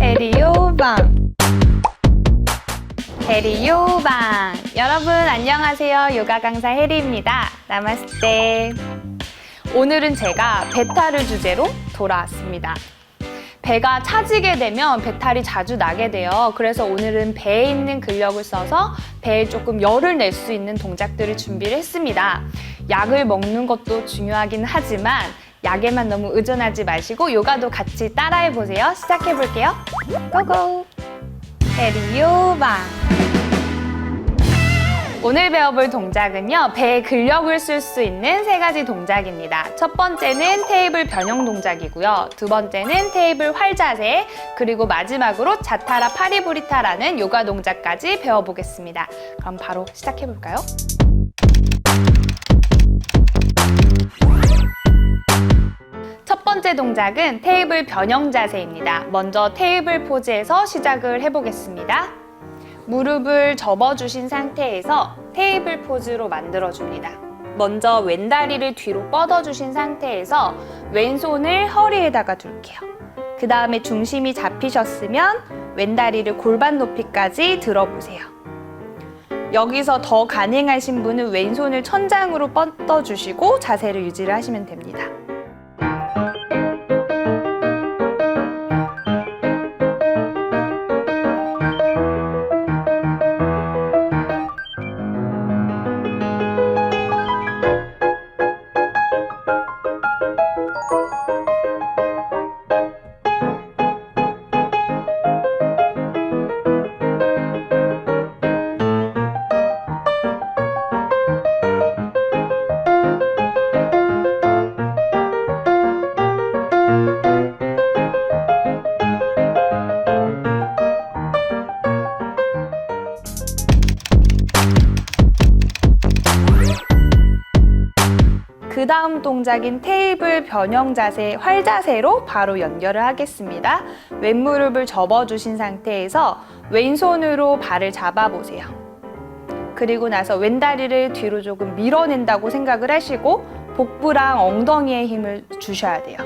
에리오방. 에리오방. 여러분 안녕하세요. 요가 강사 혜리입니다. 나마스테. 오늘은 제가 배탈을 주제로 돌아왔습니다. 배가 차지게 되면 배탈이 자주 나게 돼요. 그래서 오늘은 배에 있는 근력을 써서 배에 조금 열을 낼 수 있는 동작들을 준비를 했습니다. 약을 먹는 것도 중요하긴 하지만 약에만 너무 의존하지 마시고 요가도 같이 따라해 보세요. 시작해 볼게요. 고고! 에리요방 오늘 배워볼 동작은요, 배에 근력을 쓸 수 있는 세 가지 동작입니다. 첫 번째는 테이블 변형 동작이고요. 두 번째는 테이블 활자세, 그리고 마지막으로 자타라 파리브리타라는 요가 동작까지 배워보겠습니다. 그럼 바로 시작해볼까요? 번째 동작은 테이블 변형 자세입니다. 먼저 테이블 포즈에서 시작을 해보겠습니다. 무릎을 접어주신 상태에서 테이블 포즈로 만들어줍니다. 먼저 왼다리를 뒤로 뻗어주신 상태에서 왼손을 허리에다가 둘게요. 그 다음에 중심이 잡히셨으면 왼다리를 골반 높이까지 들어보세요. 여기서 더 가능하신 분은 왼손을 천장으로 뻗어주시고 자세를 유지를 하시면 됩니다. 그 다음 동작인 테이블 변형 자세, 활 자세로 바로 연결을 하겠습니다. 왼무릎을 접어주신 상태에서 왼손으로 발을 잡아보세요. 그리고 나서 왼다리를 뒤로 조금 밀어낸다고 생각을 하시고 복부랑 엉덩이에 힘을 주셔야 돼요.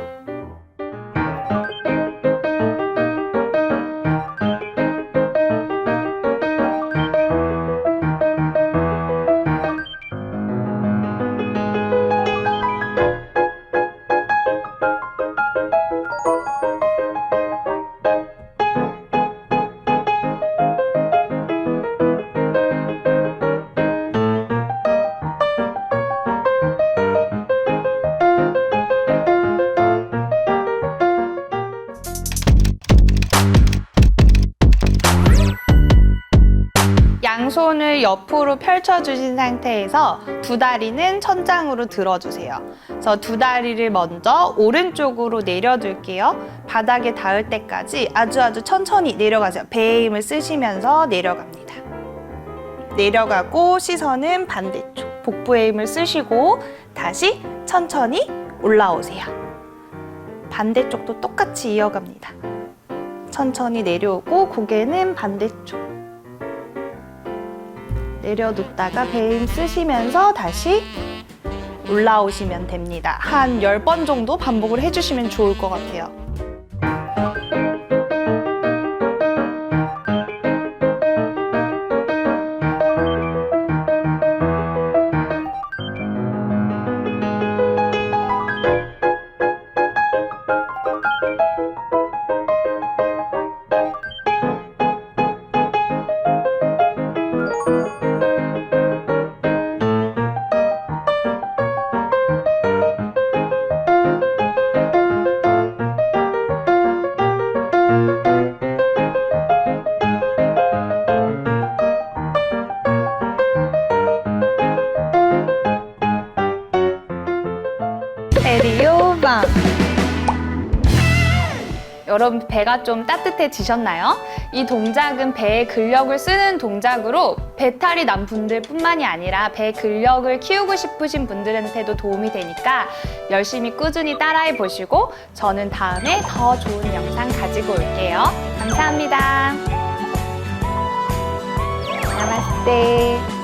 양손을 옆으로 펼쳐주신 상태에서 두 다리는 천장으로 들어주세요. 그래서 두 다리를 먼저 오른쪽으로 내려둘게요. 바닥에 닿을 때까지 아주 아주 천천히 내려가세요. 배에 힘을 쓰시면서 내려갑니다. 내려가고 시선은 반대쪽. 복부에 힘을 쓰시고 다시 천천히 올라오세요. 반대쪽도 똑같이 이어갑니다. 천천히 내려오고 고개는 반대쪽. 내려뒀다가 힘 쓰시면서 다시 올라오시면 됩니다. 한 10번 정도 반복을 해주시면 좋을 것 같아요. 에리오방 여러분 배가 좀 따뜻해지셨나요? 이 동작은 배에 근력을 쓰는 동작으로 배탈이 난 분들뿐만이 아니라 배 근력을 키우고 싶으신 분들한테도 도움이 되니까 열심히 꾸준히 따라해 보시고 저는 다음에 더 좋은 영상 가지고 올게요. 감사합니다. 나마스테.